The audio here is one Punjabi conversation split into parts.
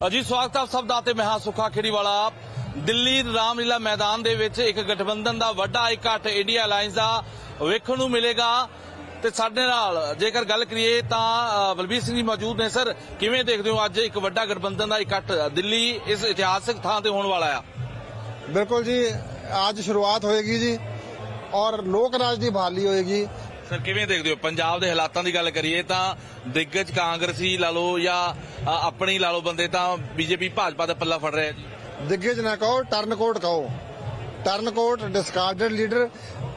ਅਜੀ ਸਵਾਗਤ ਆਪ ਸਭ ਦਾ ਤੇ ਮੈਂ ਹਾਂ ਸੁਖਾ ਖੇੜੀਵਾਲਾ। ਦਿੱਲੀ ਰਾਮਲੀਲਾ ਮੈਦਾਨ ਦੇ ਵਿੱਚ ਇੱਕ ਗਠਬੰਧਨ ਦਾ ਵੱਡਾ ਇਕੱਠ ਇੰਡੀਆ ਅਲਾਈਅੰਸ ਦਾ ਵੇਖਣ ਨੂੰ ਮਿਲੇਗਾ। ਤੇ ਸਾਡੇ ਨਾਲ ਜੇਕਰ ਗੱਲ ਕਰੀਏ ਤਾਂ ਬਲਬੀਰ ਸਿੰਘ ਜੀ ਮੌਜੂਦ ਨੇ ਸਰ। ਕਿਵੇਂ ਦੇਖਦੇ ਹੋ ਅੱਜ ਇੱਕ ਵੱਡਾ ਗਠਬੰਧਨ ਦਾ ਇਕੱਠ ਦਿੱਲੀ ਇਸ ਇਤਿਹਾਸਕ ਥਾਂ ਤੇ ਹੋਣ ਵਾਲਾ ਆ? ਬਿਲਕੁਲ ਜੀ, ਅੱਜ ਸ਼ੁਰੂਆਤ ਹੋਏਗੀ ਜੀ ਔਰ ਲੋਕ ਰਾਜ ਦੀ ਬਹਾਲੀ ਹੋਏਗੀ। ਸਰ, ਕਿਵੇਂ ਦੇਖਦੇ ਹੋ? ਪੰਜਾਬ ਦੇ ਹਾਲਾਤਾਂ ਦੀ ਗੱਲ ਕਰੀਏ ਤਾਂ ਦਿੱਗਜ ਕਾਂਗਰਸੀ ਲਾ ਲਓ ਜਾਂ ਆਪਣੀ ਲਾ ਲਓ ਬੰਦੇ ਤਾਂ ਬੀਜੇਪੀ, ਭਾਜਪਾ ਦਾ ਪੱਲਾ ਫੜ ਰਿਹਾ ਜੀ। ਦਿੱਗਜ ਨਾ ਕਹੋ ਟਰਨਕੋਟ ਕਹੋ। ਟਰਨਕੋਟ ਡਿਸਕਾਰਡਡ ਲੀਡਰ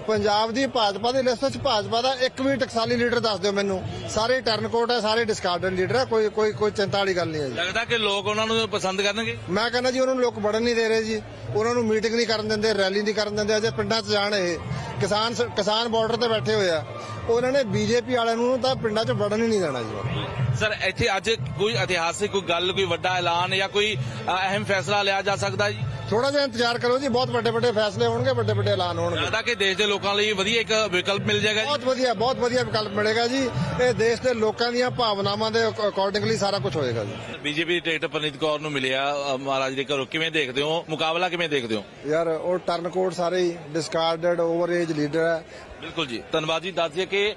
ਪੰਜਾਬ ਦੀ ਭਾਜਪਾ ਦੀ ਲਿਸਟ ਵਿੱਚ ਭਾਜਪਾ ਦਾ ਇੱਕ ਵੀ ਟਕਸਾਲੀ ਲੀਡਰ ਦੱਸ ਦਿਓ ਮੈਨੂੰ। ਸਾਰੇ ਟਰਨਕੋਟ ਹੈ ਸਾਰੇ ਡਿਸਕਾਰਡਡ ਲੀਡਰ ਹੈ ਕੋਈ ਕੋਈ ਕੋਈ ਚਿੰਤਾ ਵਾਲੀ ਗੱਲ ਨਹੀਂ ਹੈ ਜੀ। ਲੱਗਦਾ ਕਿ ਲੋਕ ਉਹਨਾਂ ਨੂੰ ਪਸੰਦ ਕਰਨਗੇ? ਮੈਂ ਕਹਿੰਦਾ ਜੀ ਉਹਨਾਂ ਨੂੰ ਲੋਕ ਵੜਨ ਨਹੀਂ ਦੇ ਰਹੇ ਜੀ। ਉਹਨਾਂ ਨੂੰ ਮੀਟਿੰਗ ਨਹੀਂ ਕਰਨ ਦਿੰਦੇ ਰੈਲੀ ਨਹੀਂ ਕਰਨ ਦਿੰਦੇ। ਅਜੇ ਪਿੰਡਾਂ 'ਚ ਜਾਣ ਇਹ। ਕਿਸਾਨ ਕਿਸਾਨ ਬਾਰਡਰ ਤੇ ਬੈਠੇ ਹੋਏ ਆ। ਉਹਨਾਂ ਨੇ ਬੀਜੇਪੀ ਵਾਲਿਆਂ ਨੂੰ ਤਾਂ ਪਿੰਡਾਂ 'ਚ ਵੜਨ ਹੀ ਨਹੀਂ ਦੇਣਾ ਜੀ। ਸਰ ਇੱਥੇ ਅੱਜ ਕੋਈ ਇਤਿਹਾਸਿਕ ਕੋਈ ਗੱਲ ਕੋਈ ਵੱਡਾ ਐਲਾਨ ਜਾਂ ਕੋਈ ਅਹਿਮ ਫੈਸਲਾ ਲਿਆ ਜਾ ਸਕਦਾ ਜੀ? ਥੋੜਾ ਜਿਹਾ ਇੰਤਜ਼ਾਰ ਕਰੋ ਜੀ ਬਹੁਤ ਵੱਡੇ ਵੱਡੇ ਫੈਸਲੇ ਹੋਣਗੇ ਵੱਡੇ ਵੱਡੇ ਐਲਾਨ ਹੋਣਗੇ। ਲੱਗਦਾ ਕਿ ਦੇਸ਼ ਦੇ ਲੋਕਾਂ ਲਈ ਵਧੀਆ ਇੱਕ ਵਿਕਲਪ ਮਿਲ ਜਾਏਗਾ ਬਹੁਤ ਵਧੀਆ ਬਹੁਤ ਵਧੀਆ ਵਿਕਲਪ ਮਿਲੇਗਾ ਜੀ। ਇਹ ਦੇਸ਼ ਦੇ ਲੋਕਾਂ ਦੀਆਂ ਭਾਵਨਾਵਾਂ ਦੇ ਅਕੋਰਡਿੰਗਲੀ ਸਾਰਾ ਕੁਝ ਹੋਏਗਾ ਜੀ। ਬੀਜੇਪੀ ਦੇ ਟਿਕਟ ਪਰਨੀਤ ਕੌਰ ਨੂੰ ਮਿਲਿਆ ਮਹਾਰਾਜ ਦੇ ਘਰੋਂ। ਕਿਵੇਂ ਦੇਖਦੇ ਹੋ? ਮੁਕਾਬਲਾ ਕਿਵੇਂ ਦੇਖਦੇ ਹੋ? ਯਾਰ ਉਹ ਟਰਨਕੋਟ ਸਾਰੇ ਹੀ ਡਿਸਕਾਰਡਡ ਓਵਰ ਏਜ ਲੀਡਰ ਹੈ। ਬਿਲਕੁਲ ਜੀ। ਧੰਨਵਾਦ ਜੀ। ਦੱਸ ਦਈਏ ਕਿ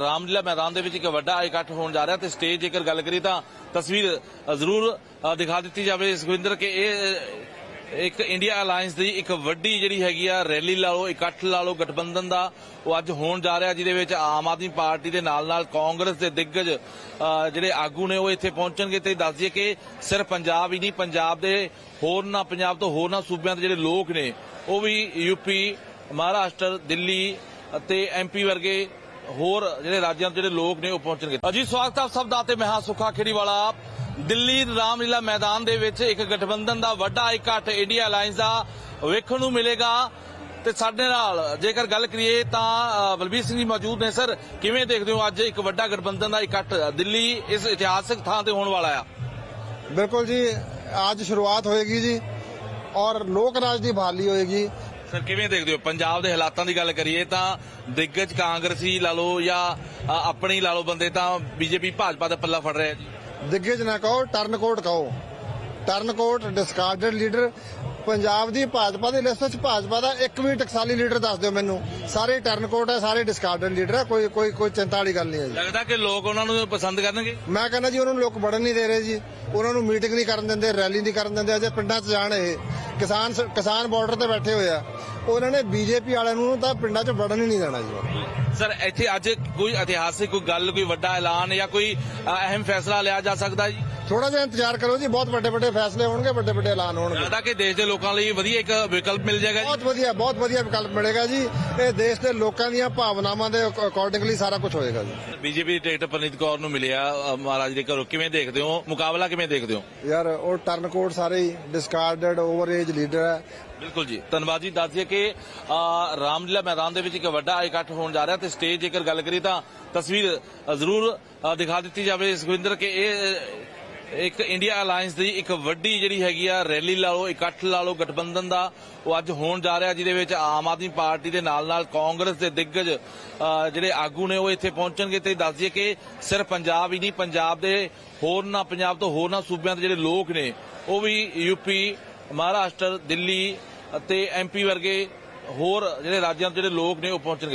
ਰਾਮਲੀਲਾ ਮੈਦਾਨ ਦੇ ਵਿੱਚ ਇੱਕ ਵੱਡਾ ਇਕੱਠ ਹੋਣ ਜਾ ਰਿਹਾ ਤੇ ਸਟੇਜ ਜੇਕਰ ਗੱਲ ਕਰੀ ਤਾਂ ਤਸਵੀਰ ਜ਼ਰੂਰ ਦਿਖਾ ਦਿੱਤੀ ਜਾਵੇ ਸੁਖਵਿੰਦਰ ਕਿ ਇਹ ਇੱਕ ਇੰਡੀਆ ਅਲਾਈਅੰਸ ਦੀ ਇੱਕ ਵੱਡੀ ਜਿਹੜੀ ਹੈਗੀ ਆ ਰੈਲੀ ਲਾ ਲਓ, ਇਕੱਠ ਲਾ ਲਓ, ਗਠਬੰਧਨ ਦਾ ਉਹ ਅੱਜ ਹੋਣ ਜਾ ਰਿਹਾ ਜਿਹਦੇ ਵਿੱਚ ਆਮ ਆਦਮੀ ਪਾਰਟੀ ਦੇ ਨਾਲ ਨਾਲ ਕਾਂਗਰਸ ਦੇ ਦਿੱਗਜ ਜਿਹੜੇ ਆਗੂ ਨੇ ਉਹ ਇੱਥੇ ਪਹੁੰਚਣਗੇ ਤੇ ਦੱਸ ਦਈਏ ਕਿ ਸਿਰਫ ਪੰਜਾਬ ਹੀ ਨਹੀਂ, ਪੰਜਾਬ ਦੇ ਹੋਰ ਨਾ ਪੰਜਾਬ ਤੋਂ ਹੋਰਨਾਂ ਸੂਬਿਆਂ ਦੇ ਜਿਹੜੇ ਲੋਕ ਨੇ, ਉਹ ਵੀ ਯੂਪੀ ਮਹਾਰਾਸ਼ਟਰ, ਦਿੱਲੀ ਅਤੇ ਐਮਪੀ ਵਰਗੇ ਹੋਰ ਜਿਹੜੇ ਰਾਜਾਂ ਤੋਂ ਜਿਹੜੇ ਲੋਕ ਨੇ ਉਹ ਪਹੁੰਚਣਗੇ। ਅਜੀ ਸਵਾਗਤ ਆਪ ਸਭ ਦਾ ਤੇ ਮੈਂ ਹਾਂ ਸੁਖਾ ਖੇੜੀਵਾਲਾ। ਦਿੱਲੀ ਰਾਮਲੀਲਾ ਮੈਦਾਨ ਦੇ ਵਿੱਚ ਇੱਕ ਗਠਬੰਧਨ ਦਾ ਵੱਡਾ ਇਕੱਠ ਇੰਡੀਆ ਅਲਾਈਅੰਸ ਦਾ ਵੇਖਣ ਨੂੰ ਮਿਲੇਗਾ। ਤੇ ਸਾਡੇ ਨਾਲ ਜੇਕਰ ਗੱਲ ਕਰੀਏ ਤਾਂ ਬਲਬੀਰ ਸਿੰਘ ਜੀ ਮੌਜੂਦ ਨੇ ਸਰ। ਕਿਵੇਂ ਦੇਖਦੇ ਹੋ ਅੱਜ ਇੱਕ ਵੱਡਾ ਗਠਬੰਧਨ ਦਾ ਇਕੱਠ ਦਿੱਲੀ ਇਸ ਇਤਿਹਾਸਕ ਥਾਂ ਤੇ ਹੋਣ ਵਾਲਾ ਆ? ਬਿਲਕੁਲ ਜੀ, ਅੱਜ ਸ਼ੁਰੂਆਤ ਹੋਏਗੀ ਜੀ ਔਰ ਲੋਕ ਰਾਜ ਦੀ ਬਹਾਲੀ ਹੋਏਗੀ। ਸਰ ਕਿਵੇਂ ਦੇਖਦੇ ਹੋ? ਪੰਜਾਬ ਦੇ ਹਾਲਾਤਾਂ ਦੀ ਗੱਲ ਕਰੀਏ ਤਾਂ ਦਿੱਗਜ ਕਾਂਗਰਸੀ ਲਾ ਲਓ ਜਾਂ ਆਪਣੀ ਲਾ ਲਓ ਬੰਦੇ ਤਾਂ ਬੀਜੇਪੀ ਭਾਜਪਾ ਦਾ ਪੱਲਾ ਫੜ ਰਿਹਾ ਜੀ। ਦਿੱਗਜ ਨਾ ਕਹੋ ਟਰਨਕੋਟ ਕਹੋ। ਟਰਨਕੋਟ ਡਿਸਕਾਰਡਡ ਲੀਡਰ ਪੰਜਾਬ ਦੀ ਭਾਜਪਾ ਦੀ ਲਿਸਟ ਵਿੱਚ ਭਾਜਪਾ ਦਾ ਇੱਕ ਵੀ ਟਕਸਾਲੀ ਲੀਡਰ ਦੱਸ ਦਿਓ ਮੈਨੂੰ। ਸਾਰੇ ਟਰਨਕੋਟ ਹੈ ਸਾਰੇ ਡਿਸਕਾਰਡਡ ਲੀਡਰ ਹੈ ਕੋਈ ਕੋਈ ਕੋਈ ਚਿੰਤਾ ਵਾਲੀ ਗੱਲ ਨਹੀਂ ਹੈ ਜੀ। ਲੱਗਦਾ ਕਿ ਲੋਕ ਉਹਨਾਂ ਨੂੰ ਪਸੰਦ ਕਰਨਗੇ? ਮੈਂ ਕਹਿੰਦਾ ਜੀ ਉਹਨਾਂ ਨੂੰ ਲੋਕ ਵੜਨ ਨਹੀਂ ਦੇ ਰਹੇ ਜੀ। ਉਹਨਾਂ ਨੂੰ ਮੀਟਿੰਗ ਨਹੀਂ ਕਰਨ ਦਿੰਦੇ ਰੈਲੀ ਨਹੀਂ ਕਰਨ ਦਿੰਦੇ ਅਜੇ ਪਿੰਡਾਂ 'ਚ ਜਾਣ ਇਹ। ਕਿਸਾਨ ਕਿਸਾਨ ਬਾਰਡਰ ਤੇ ਬੈਠੇ ਹੋਏ ਆ। ਉਹਨਾਂ ਨੇ ਬੀਜੇਪੀ ਵਾਲਿਆਂ ਨੂੰ ਤਾਂ ਪਿੰਡਾਂ 'ਚ ਵੜਨ ਹੀ ਨਹੀਂ ਦੇਣਾ ਜੀ। ਸਰ ਇੱਥੇ ਅੱਜ ਕੋਈ ਇਤਿਹਾਸਿਕ ਕੋਈ ਗੱਲ ਕੋਈ ਵੱਡਾ ਐਲਾਨ ਜਾਂ ਕੋਈ ਅਹਿਮ ਫੈਸਲਾ ਲਿਆ ਜਾ ਸਕਦਾ ਜੀ? ਥੋੜਾ ਜਿਹਾ ਇੰਤਜ਼ਾਰ ਕਰੋ ਜੀ ਬਹੁਤ ਵੱਡੇ ਵੱਡੇ ਫੈਸਲੇ ਹੋਣਗੇ ਵੱਡੇ ਵੱਡੇ ਐਲਾਨ ਹੋਣਗੇ। ਲੱਗਦਾ ਕਿ ਦੇਸ਼ ਦੇ ਲੋਕਾਂ ਲਈ ਵਧੀਆ ਇੱਕ ਵਿਕਲਪ ਮਿਲ ਜਾਏਗਾ ਬਹੁਤ ਵਧੀਆ ਬਹੁਤ ਵਧੀਆ ਵਿਕਲਪ ਮਿਲੇਗਾ ਜੀ। ਇਹ ਦੇਸ਼ ਦੇ ਲੋਕਾਂ ਦੀਆਂ ਭਾਵਨਾਵਾਂ ਦੇ ਅਕੋਰਡਿੰਗਲੀ ਸਾਰਾ ਕੁਝ ਹੋਏਗਾ ਜੀ। ਬੀਜੇਪੀ ਦੇ ਟਿਕਟ ਪਰਨੀਤ ਕੌਰ ਨੂੰ ਮਿਲਿਆ ਮਹਾਰਾਜ ਦੇ ਘਰੋਂ। ਕਿਵੇਂ ਦੇਖਦੇ ਹੋ? ਮੁਕਾਬਲਾ ਕਿਵੇਂ ਦੇਖਦੇ ਹੋ? ਯਾਰ ਉਹ ਟਰਨਕੋਟ ਸਾਰੇ ਹੀ ਡਿਸਕਾਰਡਡ ਓਵਰ ਏਜ ਲੀਡਰ ਹੈ। ਬਿਲਕੁਲ ਜੀ। ਧੰਨਵਾਦ ਜੀ ਦੱਸ ਦਈਏ ਕਿ ਰਾਮਲੀਲਾ ਮੈਦਾਨ ਦੇ ਵਿੱਚ ਇੱਕ ਵੱਡਾ ਇਕੱਠ ਹੋਣ ਜਾ ਰਿਹਾ ਤੇ ਸਟੇਜ ਜੇਕਰ ਗੱਲ ਕਰੀ ਤਾਂ ਤਸਵੀਰ ਜ਼ਰੂਰ ਦਿਖਾ ਦਿੱਤੀ ਜਾਵੇ ਸੁਖਵਿੰਦਰ ਕਿ ਇਹ ਇੱਕ ਇੰਡੀਆ ਅਲਾਈਅੰਸ ਦੀ ਇੱਕ ਵੱਡੀ ਜਿਹੜੀ ਹੈਗੀ ਆ ਰੈਲੀ ਲਾ ਲਓ, ਇਕੱਠ ਲਾ ਲਓ, ਗਠਬੰਧਨ ਦਾ ਉਹ ਅੱਜ ਹੋਣ ਜਾ ਰਿਹਾ ਜਿਹਦੇ ਵਿੱਚ ਆਮ ਆਦਮੀ ਪਾਰਟੀ ਦੇ ਨਾਲ ਨਾਲ ਕਾਂਗਰਸ ਦੇ ਦਿੱਗਜ ਜਿਹੜੇ ਆਗੂ ਨੇ ਉਹ ਇੱਥੇ ਪਹੁੰਚਣਗੇ ਤੇ ਦੱਸ ਦਈਏ ਕਿ ਸਿਰਫ ਪੰਜਾਬ ਹੀ ਨਹੀਂ, ਪੰਜਾਬ ਦੇ ਹੋਰਨਾਂ, ਪੰਜਾਬ ਤੋਂ ਹੋਰਨਾਂ ਸੂਬਿਆਂ ਦੇ ਜਿਹੜੇ ਲੋਕ ਨੇ, ਉਹ ਵੀ ਯੂਪੀ ਮਹਾਰਾਸ਼ਟਰ, ਦਿੱਲੀ ਅਤੇ ਐਮਪੀ ਵਰਗੇ ਹੋਰ ਜਿਹੜੇ ਰਾਜਾਂ ਤੋਂ ਜਿਹੜੇ ਲੋਕ ਨੇ ਉਹ ਪਹੁੰਚਣਗੇ।